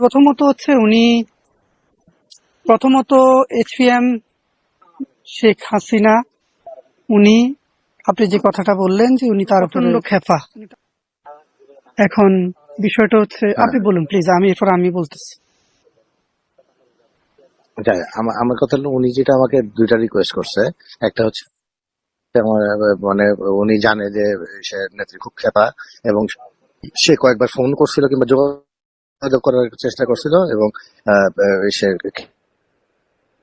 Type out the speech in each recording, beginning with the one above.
প্রথমত হচ্ছে উনি প্রথমত এইচপিএম শেখ হাসিনা উনি আপনি যে কথাটা বললেন যে উনি তার প্রচণ্ড খেপা। এখন বিষয়টা হচ্ছে আপনি বলুন প্লিজ আমি এরপর আমি বলতেছি। আচ্ছা, আমা- আমার কথা হলো উনি যেটা আমাকে দুইটা রিকোয়েস্ট করছে একটা হচ্ছে আমার, মানে উনি জানে যে সে নেত্রী খুব খেপা এবং সে কয়েকবার ফোন করছিল কিংবা যোগাযোগ করার চেষ্টা করছিল এবং সে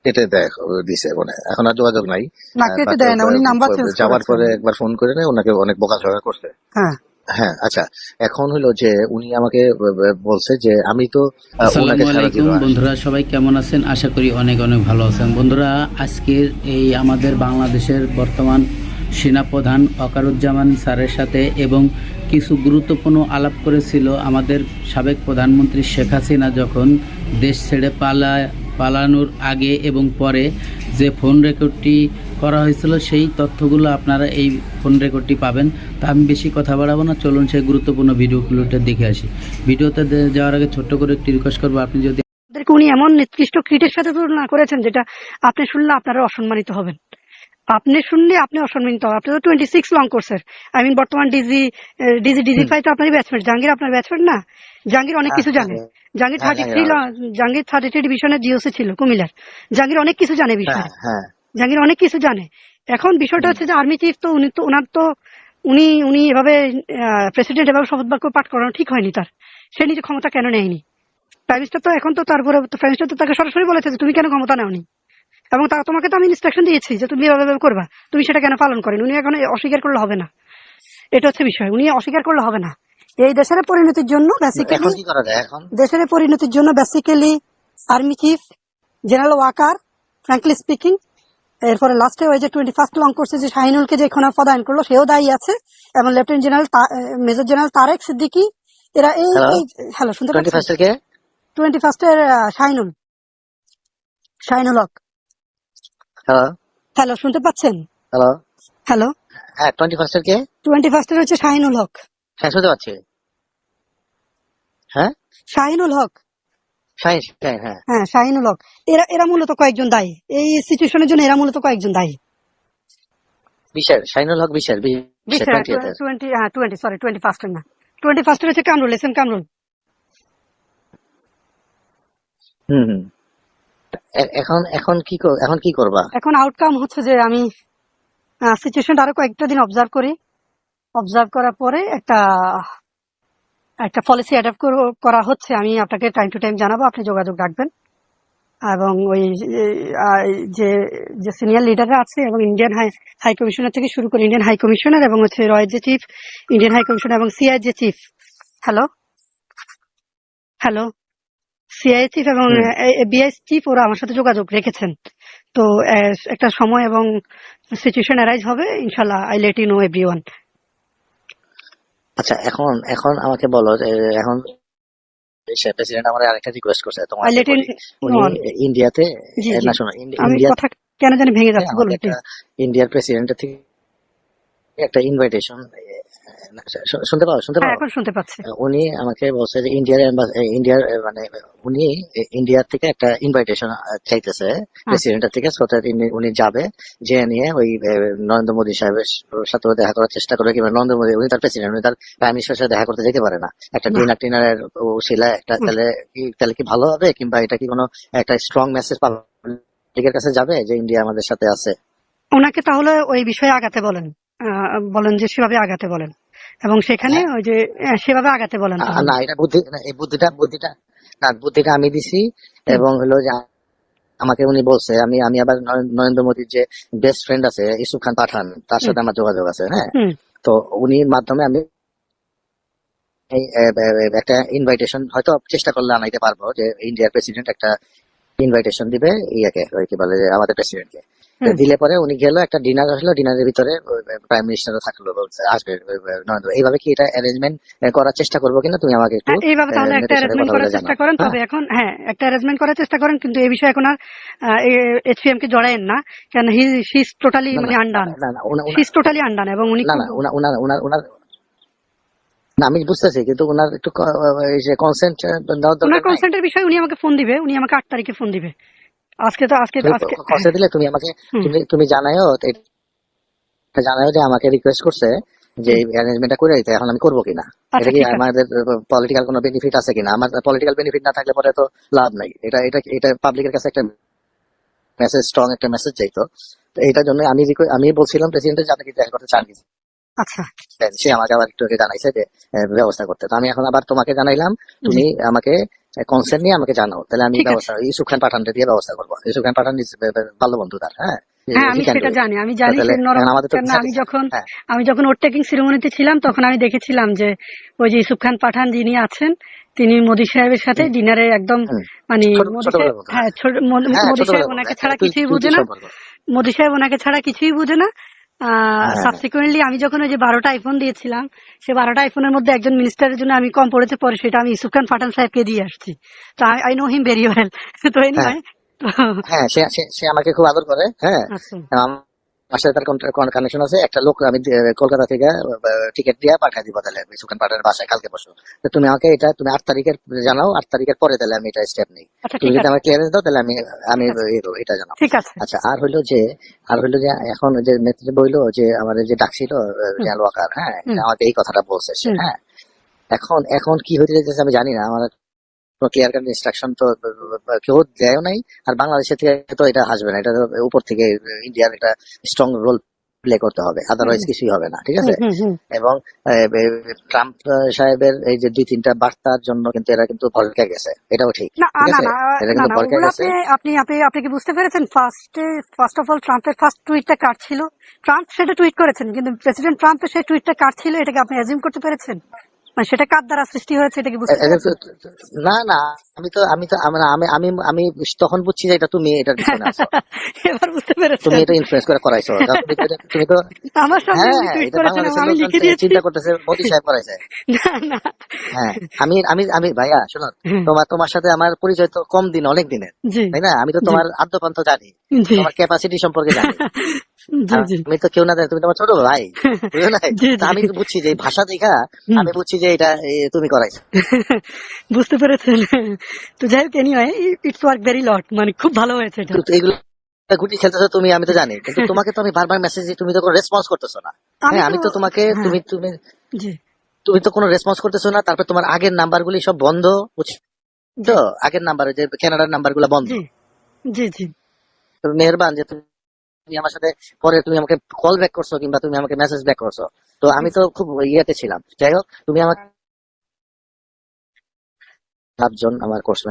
কেটে দেয় দিছে মানে এখন আর যোগাযোগ নাই। না কেটে দেয় না উনি নাম্বার চেঞ্জ যাওয়ার পরে একবার ফোন করে নেয় ওনাকে অনেক বোকাঝোকা করছে। হ্যাঁ। হ্যাঁ আচ্ছা এখন হলো যে উনি আমাকে বলছে যে আমি তো। বন্ধুরা সবাই কেমন আছেন? আশা করি অনেক অনেক ভালো আছেন। বন্ধুরা আজকের এই আমাদের বাংলাদেশের বর্তমান সেনাপ্রধান অকারুজ্জামান স্যারের সাথে এবং কিছু গুরুত্বপূর্ণ আলাপ করেছিল আমাদের সাবেক প্রধানমন্ত্রী শেখ হাসিনা যখন দেশ ছেড়ে পালা, পালানোর আগে এবং পরে যে ফোন রেকর্ডটি করা হয়েছিল, সেই তথ্যগুলো আপনারা এই ফোন রেকর্ডটি পাবেন। তা আমি বেশি কথা বাড়াবো না, চলুন সেই গুরুত্বপূর্ণ ভিডিওগুলোটা দেখে আসি। ভিডিওতে যাওয়ার আগে ছোট্ট করে একটি রিকোয়েস্ট করব, আপনি যদি উনি এমন নিকৃষ্ট কীটের সাথে তুলনা করেছেন যেটা আপনি শুনলে আপনারা অসম্মানিত হবেন। আপনি শুনলে আপনি অসম্মানিত হবেন। আপনি তো টোয়েন্টি সিক্স লং কোর্সের আই মিন বর্তমান ডিজি ডিজি ডিজি ফাইভ তো আপনারই ব্যাচমেট জাহাঙ্গীর আপনার ব্যাচমেট না? জাহাঙ্গীর অনেক কিছু জানে। জাহাঙ্গীর হ্যাঁ, thirty three Jahangir Jahangir thirty three ডিভিশনের জিওসি ছিল কুমিল্লার। জাহাঙ্গীর অনেক কিছু জানে বিষয়ে হ্যাঁ হ্যাঁ। জাহাঙ্গীর অনেক কিছু জানে। এখন বিষয়টা হচ্ছে যে আর্মি চিফ তো উনি তো ওনার তো উনি উনি এভাবে প্রেসিডেন্ট এভাবে শপথ বাক্য পাঠ করানো ঠিক হয়নি তার। সে নিজে ক্ষমতা কেন নেয়নি? প্রাইম মিনিস্টার তো এখন তো তারপরে প্রাইম মিনিস্টার তো তাকে সরাসরি বলেছে যে তুমি কেন ক্ষমতা নেওনি? এবং তার তোমাকে তো আমি ইনস্ট্রাকশন দিয়েছি যে তুমি এভাবে করবা। তুমি সেটা কেন পালন করেন? উনি এখন অস্বীকার করলে হবে না। এটা হচ্ছে বিষয়। উনি অস্বীকার করলে হবে না। এই দেশের পরিণতির জন্য বেসিক্যালি দেশের পরিণতির জন্য basically army chief general Waker frankly speaking এরপরে লাস্টে ওই যে টোয়েন্টি ফার্স্ট লং কোর্সে যে শাহিনুলকে যে এখন পদায়ন করল সেও দায়ী আছে। এবং lieutenant general major general Tareq Siddiqui এরা এই? হ্যালো শুনতে পাচ্ছেন? টোয়েন্টি ফার্স্টের শাহিনুল। শাহিনুল হক। হ্যালো হ্যালো শুনতে পাচ্ছেন? হ্যালো হ্যালো হ্যাঁ টোয়েন্টি ফার্স্টের কে? টোয়েন্টি ফার্স্টের হচ্ছে শাহিনুল হক। হ্যাঁ শুনতে পাচ্ছি। হ্যাঁ? শাহিনুল হক। শাহিন শাহিন হ্যাঁ। হ্যাঁ শাহিনুল হক। এরা এরা মূলত কয়েকজন দায়ী। এই সিচুয়েশনের জন্য এরা মূলত কয়েকজন দায়ী। বিশাল শাহিনুল হক বিশাল টোয়েন্টি হ্যাঁ টোয়েন্টি সরি টোয়েন্টি ফার্স্টের না। টোয়েন্টি ফার্স্টের হচ্ছে কামরুল এস এম কামরুল। হুম হুম। এখন এখন কি এখন কি করবা? এখন আউটকাম হচ্ছে যে আমি সিচুয়েশনটা আরও কয়েকটা দিন অবজার্ভ করি। অবজার্ভ করার পরে একটা একটা পলিসি অ্যাডাপ্ট করা হচ্ছে। আমি আপনাকে টাইম টু টাইম জানাব, আপনি যোগাযোগ রাখবেন। এবং ওই যে যে সিনিয়র লিডাররা আছে এবং ইন্ডিয়ান হাই হাই কমিশনার থেকে শুরু করে ইন্ডিয়ান হাই কমিশনার এবং হচ্ছে রয়ের যে চিফ ইন্ডিয়ান হাই কমিশনার এবং সিআই যে chief hello hello CI chief এবং বিআই চিফ ওরা আমার সাথে যোগাযোগ রেখেছেন। তো একটা সময় এবং সিচুয়েশন অ্যারাইজ হবে ইনশাল্লাহ I let you know everyone আচ্ছা এখন এখন আমাকে বলো যে এখন প্রেসিডেন্ট আমার আরেকটা রিকোয়েস্ট করছে তোমার আই লেট ইন উনি ইন্ডিয়াতে। না শোনো ইন্ডিয়া কথা কেন জানি ভেঙে যাচ্ছে একটা ইন্ডিয়ার প্রেসিডেন্ট থেকে একটা ইনভাইটেশন শুনতে পাও শুনতে হ্যাঁ পাও? এখন শুনতে পাচ্ছি। উনি আমাকে বলছে যে ইন্ডিয়ার ইন্ডিয়ার মানে উনি ইন্ডিয়ার থেকে একটা ইনভাইটেশন চাইতেছে প্রেসিডেন্টের থেকে so উনি যাবে যে নিয়ে ওই নরেন্দ্র মোদী সাহেবের সাথে দেখা করার চেষ্টা করবে কিংবা নরেন্দ্র মোদী উনি তার প্রেসিডেন্ট উনি তার প্রাইম মিনিস্টারের সাথে দেখা করতে যেতে পারে না। একটা। ডিনার টিনারের শিলা একটা তাহলে কি তাহলে কি ভালো হবে কিংবা এটা কি কোনো একটা স্ট্রং মেসেজ পাবলিকের কাছে যাবে যে ইন্ডিয়া আমাদের সাথে আছে? ওনাকে তাহলে ওই বিষয়ে আগাতে বলেন। বলেন যে সেভাবে আগাতে বলেন। এবং সেখানে ওই যে সেভাবে আগাতে বলেন না এটা বুদ্ধি এই বুদ্ধিটা বুদ্ধিটা না বুদ্ধিটা আমি দিছি এবং হলো যে আমাকে উনি বলছে আমি আমি আবার নরেন্দ্র মোদীর যে বেস্ট ফ্রেন্ড আছে ইসুফ খান পাঠান তার সাথে আমার যোগাযোগ আছে হ্যাঁ। তো উনির মাধ্যমে আমি একটা ইনভাইটেশন হয়তো চেষ্টা করলে আনাইতে পারব যে ইন্ডিয়ার প্রেসিডেন্ট একটা ইনভাইটেশন দিবে ইয়াকে ওই কি বলে যে আমাদের প্রেসিডেন্টকে। দিলে পরে উনি গেল একটা ডিনার আসলো ডিনারের ভিতরে প্রাইম মিনিস্টারও থাকল আসবে নরেন্দ্র এইভাবে কি এটা অ্যারেঞ্জমেন্ট করার চেষ্টা করব কিনা তুমি আমাকে একটু হ্যাঁ, এইভাবে তাহলে একটা অ্যারেঞ্জমেন্ট করার চেষ্টা করেন হ্যাঁ? তবে এখন হ্যাঁ একটা অ্যারেঞ্জমেন্ট করার চেষ্টা করেন কিন্তু এই বিষয়ে এখন আর এইচপিএম কে জড়ায়েন না কেন হি ইজ টোটালি মানে undone he is totally undone এবং উনি না, না, উনার- উনার- না আমি বুঝতেছি কিন্তু ওনার একটু কনসেন্ট দেওয়ার ওনার দরকার নাই। কনসেন্টের বিষয়ে উনি আমাকে ফোন দিবে উনি আমাকে আট তারিখে ফোন দিবে। আজকে তো আজকে আজকে দিলে তুমি আমাকে তুমি তুমি জানাইও এটা জানাইও যে আমাকে রিকোয়েস্ট করছে যে অ্যারেঞ্জমেন্টটা করে দিতে এখন আমি করব কিনা? আচ্ছা এটা কি আমাদের পলিটিক্যাল কোনো বেনিফিট আছে কিনা? আমার পলিটিক্যাল বেনিফিট না থাকলে পরে তো লাভ নাই। এটা এটা এটা পাবলিকের কাছে একটা মেসেজ স্ট্রং একটা মেসেজ চাইতো তো এইটার জন্য আমি আমি বলছিলাম প্রেসিডেন্টের যে আপনি কি দেখা করতে চান? আচ্ছা। সে আমাকে আবার একটু জানাইছে যে ব্যবস্থা করতে। তো আমি এখন আবার তোমাকে জানাইলাম তুমি আমাকে কনসেন্ট নিয়ে আমাকে জানাও তাহলে আমি ব্যবস্থা ইউসুফ খান পাঠানটা দিয়ে ব্যবস্থা করব। ইউসুফ খান পাঠান ভালো বন্ধু তার হ্যাঁ? হ্যাঁ আমি সেটা জানি জানি যখন। আমি যখন ওর টেকিং সিরিমনিতে ছিলাম তখন আমি দেখেছিলাম যে ওই যে ইউসুফ খান পাঠান যিনি আছেন তিনি মোদি সাহেবের সাথে ডিনারে একদম মানে হ্যাঁ হ্যাঁ, মোদি সাহেব ওনাকে ছাড়া কিছুই বুঝে না? মোদি সাহেব ওনাকে ছাড়া কিছুই বুঝে না। সাবসিকুয়েন্টলি আমি যখন ওই যে বারোটা আইফোন দিয়েছিলাম সে বারোটা আইফোনের মধ্যে একজন মিনিস্টারের জন্য আমি কম পড়েছে পরে সেটা আমি ইসুফ খান পাঠান সাহেবকে দিয়ে আসছি। তো I know him very well তো এনিওয়ে হ্যাঁ। সে সে- সে আমাকে খুব আদর করে হ্যাঁ। সাথে তার কানেকশন আছে একটা লোক আমি কলকাতা থেকে টিকিট দিয়ে পাঠিয়ে দিব তাহলে সুখান পাঠানের বাসায় কালকে বসো তো তুমি আমাকে এটা তুমি আট তারিখের জানাও আট তারিখের পরে তাহলে আমি এটা স্টেপ নিই। আচ্ছা তুমি যদি আমার ক্লিয়ারেন্স দাও তাহলে আমি আমি এটা জানাও ঠিক আছে। আচ্ছা আর হইল যে আর হইল যে এখন যে নেত্রী বইলো যে আমাদের যে ডাকছিল ওয়াকার হ্যাঁ আমাকে এই কথাটা বলছে হ্যাঁ। এখন এখন কি হইতে যাইতেছে আমি জানি না আমার ক্লিয়ার কাট ইনস্ট্রাকশন তো কেউ দেয়ও নাই। আর বাংলাদেশের থেকে তো এটা আসবে না। এটা উপর থেকে ইন্ডিয়ার একটা স্ট্রং রোল প্লে করতে হবে। আদারওয়াইজ কিছুই হবে না ঠিক আছে। এবং ট্রাম্প সাহেবের এই যে দুই তিনটা বার্তার জন্য কিন্তু এরা কিন্তু ভরকে গেছে। এটাও ঠিক না না কিন্তু না গেছে। আপনি আপনি আপনি আপনি কি বুঝতে পেরেছেন? ফার্স্টে ফার্স্ট অফ অল ট্রাম্পের ফার্স্ট টুইটটা কার ছিল? ট্রাম্প সেটা টুইট করেছেন কিন্তু প্রেসিডেন্ট ট্রাম্পের সেই টুইটটা কার ছিল? এটাকে আপনি অ্যাজিউম করতে পেরেছেন? মানে সেটা কার দ্বারা সৃষ্টি হয়েছে এটা কি বুঝতে না না আমি তো আমি তো আমি আমি আমি আমি তখন বুঝছি যে এটা তুমি আছো। এবার বুঝতে পেরেছেন। তুমি এটা ইনফ্লুয়েন্স করে করাইছো। তুমি তো এটা- আমার সামনে হ্যাঁ এটা আমি লিখে দিয়েছি। চিন্তা করতেছে মোদি সাহেব করাইছে। না না। হ্যাঁ আমি আমি আমি ভাইয়া শোনো তোমার তোমার সাথে আমার পরিচয় তো কম দিন অনেক দিনের তাই না? আমি তো তোমার আদ্যপান্ত জানি তোমার ক্যাপাসিটি সম্পর্কে জানি। আমি তো কেউ না তুমি তোমার ছোট ভাই না আমি বুঝছি যে ভাষা দেখা আমি বুঝছি যে এটা তুমি করাইছো বুঝতে পেরেছেন। তো যাই হোক anyway it's work very lot মানে খুব ভালো হয়েছে এটা। এগুলো গুটি খেলতেছো তুমি আমি তো জানি। কিন্তু তোমাকে তো আমি বারবার মেসেজ দিই তুমি তো কোনো রেসপন্স করতেছো না। আমি হ্যাঁ আমি তো তো তোমাকে হ্যাঁ। তুমি তুমি তুমি তো কোনো রেসপন্স করতেছো না তারপর তোমার আগের নাম্বার গুলি সব বন্ধ জি। আগের নাম্বার যে কানাডার নাম্বারগুলো বন্ধ। জি জি জি। মেহরবান যে তুমি আমার সাথে পরে তুমি আমাকে কল ব্যাক করছ কিংবা তুমি আমাকে মেসেজ ব্যাক করছ। তো আমি তো খুব ইয়েতে ছিলাম। যাই হোক, তুমি আমার আমার কোর্সমেট